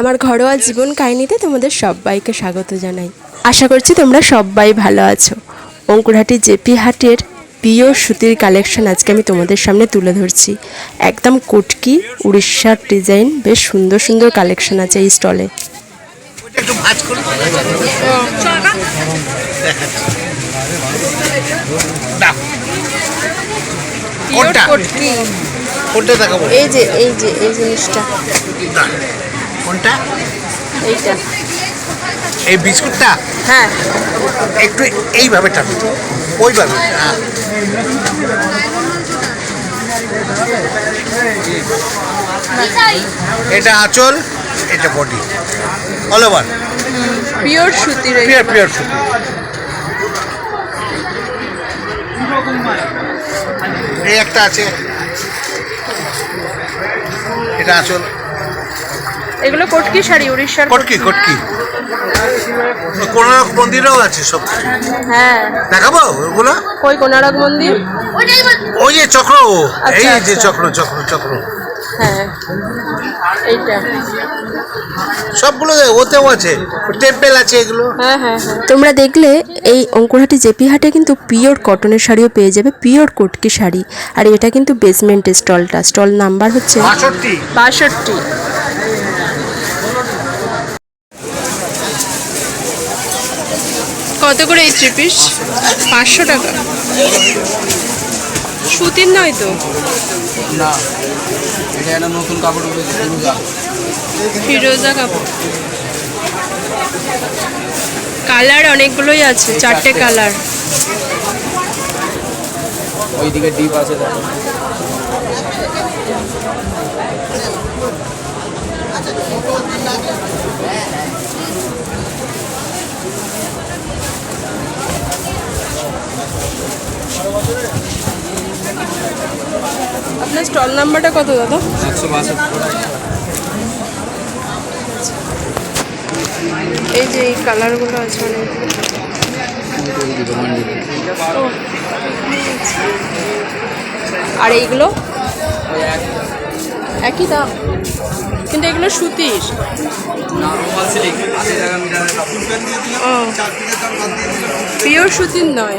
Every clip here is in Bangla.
আমার ঘরোয়া জীবন কাহিনীতে তোমাদের সবাইকে স্বাগত জানাই। আশা করছি তোমরা সবাই ভালো আছো। অঙ্কুরহাটি জেপি হাটের প্রিয় সুতির কালেকশন আজকে আমি তোমাদের সামনে তুলে ধরছি। একদম কুটকি উড়িষ্যার ডিজাইন বেশ সুন্দর সুন্দর কালেকশন আছে এই স্টলে। এই যে এই যে এই জিনিসটা। কোনটা? এইটা। এই বিস্কুটটা? হ্যাঁ। একটু এইভাবে টানো। ওইভাবে। হ্যাঁ এটা আঁচল এটা বডি অল ওভার পিওর সুতির পিওর পিওর সুতি। এই একটা আছে। এটা আঁচল। এগুলো কটকি শাড়ি উড়িষ্যার কটকি কটকি। কোনারক মন্দিরেও আছে সব হ্যাঁ। দেখাবো ওগুলো? কই কোনারক মন্দির। ওই যে চক্র এই আচ্ছা, যে আচ্ছা। চক্র চক্র চক্র। হ্যাঁ। এইটা। সবগুলো ওতেও আছে। টেম্পেল আছে এগুলো। হ্যাঁ হ্যাঁ হ্যাঁ। তোমরা দেখলে এই অঙ্কুরহাটি জেপি হাটে কিন্তু পিওর কটনের শাড়িও পেয়ে যাবে পিওর কটকি শাড়ি। আর এটা কিন্তু বেসমেন্ট স্টলটা স্টল নাম্বার হচ্ছে বাষট্টি। বাষট্টি। কত করে এই থ্রি পিস পাঁচশো টাকা। সুতির নয় তো? না এটা একটা নতুন কাপড় উঠেছে ফিরোজা। ফিরোজা কাপড়। কালার অনেকগুলোই আছে চারটে কালার। ওইদিকে ডিপ আছে দেখো। আপনার স্টল নাম্বারটা কত দাদা? এই যে এই কালারগুলো আছে। আর এইগুলো? একই দাম। কিন্তু এগুলো সুতির। পিওর সুতির নয়।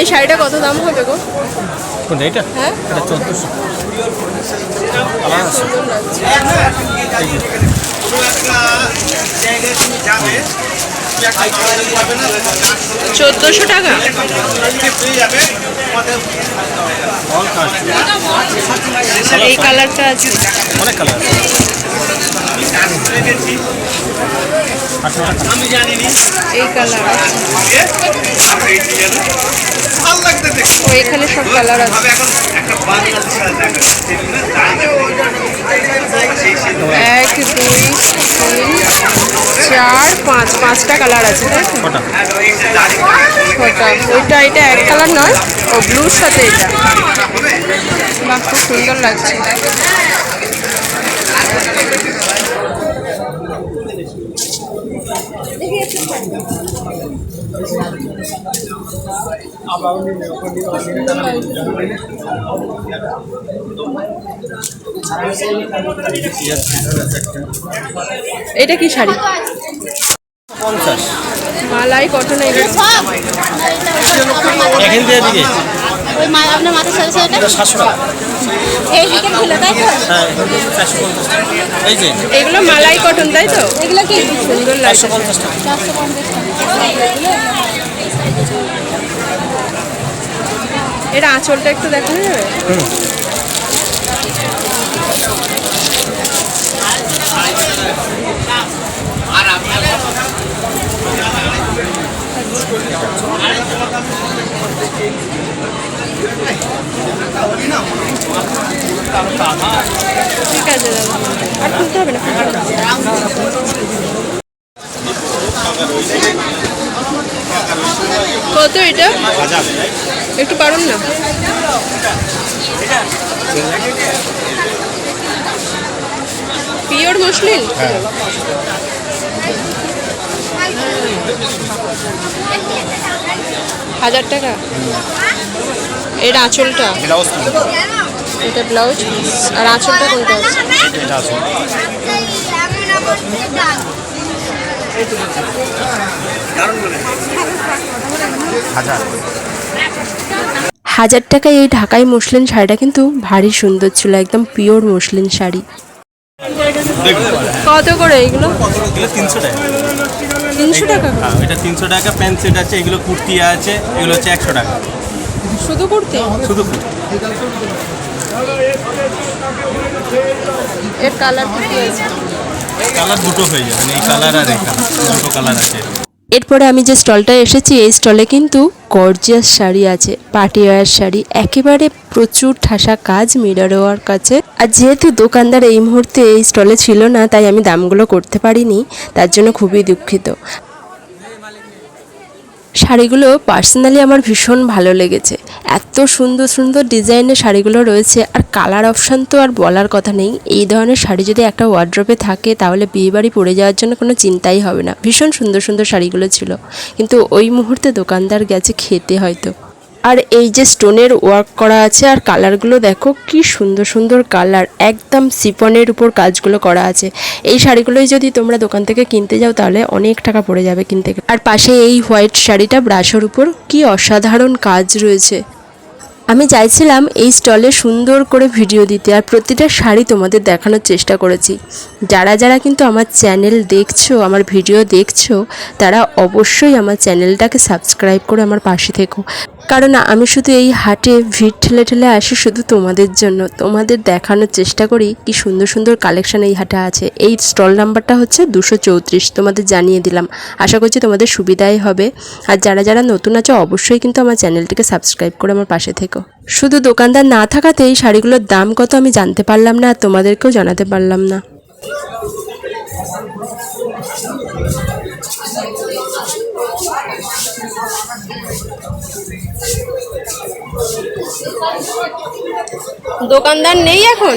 এই শাড়িটা কত দাম হবে গো? কোনটা এটা হ্যাঁ? এটা চোদ্দোশো। চোদ্দোশো টাকা? এই কালারটা আছে। অনেক কালার এই কালার ও এখানে সব কালার আছে। এক দুই তিন চার পাঁচ। পাঁচটা কালার আছে ছটা। ওইটা এটা এক কালার নয় ও ব্লুর সাথে এটা। বাহ খুব সুন্দর লাগছে। এটা কি শাড়ি? পঞ্চাশ। মালাই কটন এগুলো। এখান থেকে দিকে ওই মা আপনার সাতশো টাকা। এই দিকে তাই তো? হ্যাঁ চারশো পঞ্চাশ টাকা। এই যে। এগুলো মালাই কটন তাই তো? এগুলো কি? সুন্দর লাগছে চারশো পঞ্চাশ টাকা। চারশো পঞ্চাশ টাকা। এটা আঁচলটা একটু দেখানো যাবে? ঠিক আছে খুলতে হবে না কত এটা? একটু পারুন না। Pure muslin? হাজার টাকা। এর আঁচলটা? এটা ব্লাউজ? আর আঁচলটা কোনটা হাজার। হাজার টাকায় এই ঢাকাই মসলিন শাড়িটা কিন্তু ভারী সুন্দর ছিল একদম পিওর মসলিন শাড়ি। কত করে এগুলো? তিনশো টাকা। তিনশো টাকা হ্যাঁ এটা তিনশো টাকা প্যান্ট সেট আছে এগুলো কুর্তি আছে এগুলো হচ্ছে একশো টাকা। শুধু কুর্তি? শুধু কুর্তি। এর কালার আছে কালার দুটো হয়ে যাবে এই কালার আর এই কালার দুটো কালার আছে। এরপরে আমি যে স্টলটায় এসেছি, এই স্টলে কিন্তু গর্জিয়াস শাড়ি আছে পার্টি ওয়ার শাড়ি। একেবারে প্রচুর ঠাসা কাজ মিডার ওয়ার্ক আছে আর যেহেতু দোকানদার এই মুহূর্তে এই স্টলে ছিল না, তাই আমি দামগুলো করতে পারিনি, তার জন্য খুবই দুঃখিত। শাড়িগুলো পার্সোনালি আমার ভীষণ ভালো লেগেছে। এত সুন্দর সুন্দর ডিজাইনের শাড়িগুলো রয়েছে আর কালার অপশান তো আর বলার কথা নেই। এই ধরনের শাড়ি যদি একটা ওয়ার্ড্রপে থাকে তাহলে বিয়েবাড়ি পরে যাওয়ার জন্য কোনো চিন্তাই হবে না। ভীষণ সুন্দর সুন্দর শাড়িগুলো ছিল। কিন্তু ওই মুহূর্তে দোকানদার গেছে খেতে হয়তো। আর এই যে স্টোনের ওয়ার্ক করা আছে আর কালারগুলো দেখো কি সুন্দর সুন্দর কালার একদম সিপনের উপর কাজগুলো করা আছে। এই শাড়িগুলোই যদি তোমরা দোকান থেকে কিনতে যাও তাহলে অনেক টাকা পড়ে যাবে কিনতে। আর পাশে এই হোয়াইট শাড়িটা ব্রাশের উপর, কি অসাধারণ কাজ রয়েছে। আমি চাইছিলাম এই স্টলে সুন্দর করে ভিডিও দিতে আর প্রতিটা শাড়ি তোমাদের দেখানোর চেষ্টা করেছি। যারা যারা কিন্তু আমার চ্যানেল দেখছ, আমার ভিডিও দেখছ, তারা অবশ্যই আমার চ্যানেলটাকে সাবস্ক্রাইব করে আমার পাশে থেকো। কারণ আমি শুধু এই হাটে ভিড় ঠেলে ঠেলে আসি শুধু তোমাদের জন্য। তোমাদের দেখানোর চেষ্টা করি কি সুন্দর সুন্দর কালেকশন এই হাটে আছে। এই স্টল নাম্বারটা হচ্ছে দুশো চৌত্রিশ, তোমাদের জানিয়ে দিলাম। আশা করছি তোমাদের সুবিধাই হবে। আর যারা যারা নতুন আছো, অবশ্যই কিন্তু আমার চ্যানেলটিকে সাবস্ক্রাইব করে আমার পাশে থেকো। শুধু দোকানদার না থাকাতে এই শাড়িগুলোর দাম কত আমি জানতে পারলাম না, আর তোমাদেরকেও জানাতে পারলাম না। দোকানদার নেই এখন?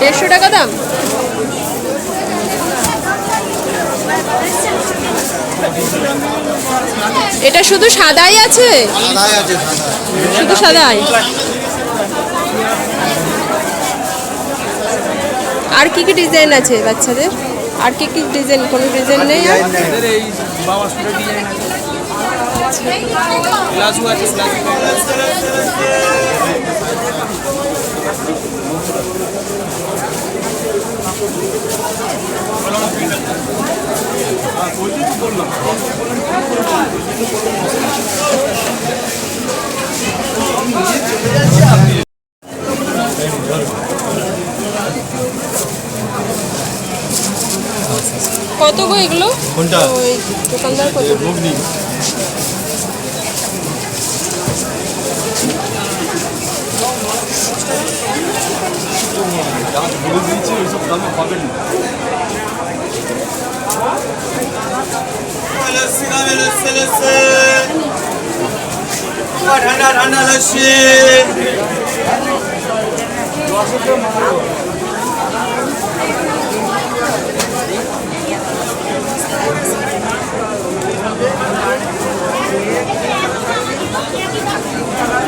দেড়শো টাকা দাম? এটা শুধু সাদাই আছে? শুধু সাদাই? আর কি কি ডিজাইন আছে বাচ্চাদের? আর কি কি ডিজাইন কোনো ডিজাইন নেই আর? এদের এই বাবা সুরে ডিজাইন আছে প্লাজো আছে কত গো এগুলো? কোনটা? ওই দোকানদার কত? ঘুগনি ঠান্ডা ঠান্ডা লস্যি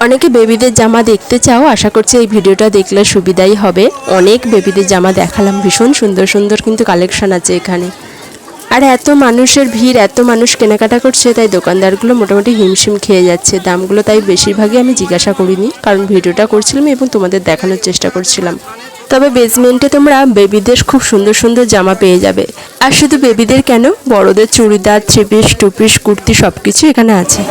অনেকে বেবিদের জামা দেখতে চাও, আশা করছি এই ভিডিওটা দেখলে সুবিধাই হবে। অনেক বেবিদের জামা দেখালাম, ভীষণ সুন্দর সুন্দর কিন্তু কালেকশন আছে এখানে। আর এত মানুষের ভিড়, এত মানুষ কেনাকাটা করছে, তাই দোকানদারগুলো মোটামুটি হিমশিম খেয়ে যাচ্ছে। দামগুলো তাই বেশিরভাগই আমি জিজ্ঞাসা করিনি, কারণ ভিডিওটা করছিলাম এবং তোমাদের দেখানোর চেষ্টা করছিলাম। তবে বেসমেন্টে তোমরা বেবিদের খুব সুন্দর সুন্দর জামা পেয়ে যাবে। আর শুধু বেবিদের কেন? বড়দের চুড়িদার থ্রি পিস কুর্তি সব কিছু এখানে আছে।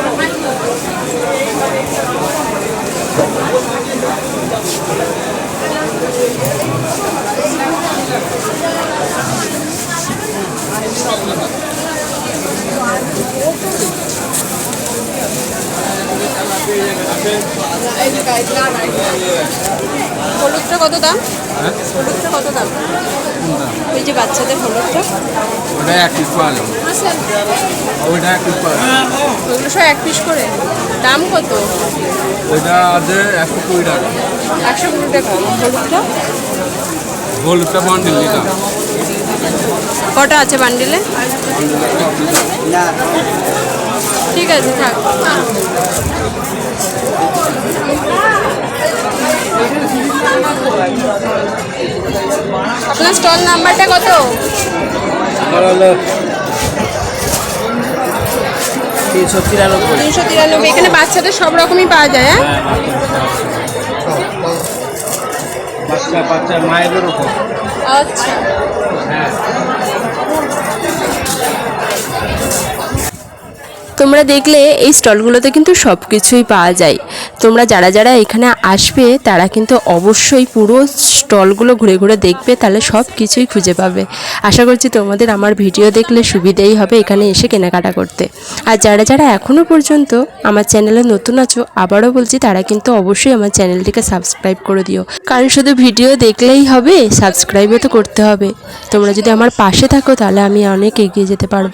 হলুদটা কত দাম? হলুদটা কত দাম? ওই যে বাচ্চাদের হলুদটা। ওটা এক পিস পাওয়া এক পিস পাওয়া যাবে। সব এক পিস করে। দাম কত? আছে একশো কুড়ি টাকা। একশো কুড়ি টাকা। হলুদটা? হলুদটা বান্ডিল কটা আছে বান্ডিলে ঠিক আছে থাক। আপনার স্টল নাম্বারটা কত? তিনশো তিরানব্বই। তিনশো তিরানব্বই এখানে বাচ্চাদের সব রকমই পাওয়া যায় হ্যাঁ? বাচ্চা বাচ্চা মায়েদের উপর। আচ্ছা। তোমরা দেখলে এই স্টলগুলোতে কিন্তু সব কিছুই পাওয়া যায়। তোমরা যারা যারা এখানে আসবে, তারা কিন্তু অবশ্যই পুরো স্টলগুলো ঘুরে ঘুরে দেখবে, তাহলে সব কিছুই খুঁজে পাবে। আশা করছি তোমাদের আমার ভিডিও দেখলে সুবিধেই হবে এখানে এসে কেনাকাটা করতে। আর যারা যারা এখনও পর্যন্ত আমার চ্যানেলে নতুন আছো, আবারও বলছি তারা কিন্তু অবশ্যই আমার চ্যানেলটিকে সাবস্ক্রাইব করে দিও। কারণ শুধু ভিডিও দেখলেই হবে, সাবস্ক্রাইবও তো করতে হবে। তোমরা যদি আমার পাশে থাকো, তাহলে আমি অনেক এগিয়ে যেতে পারব।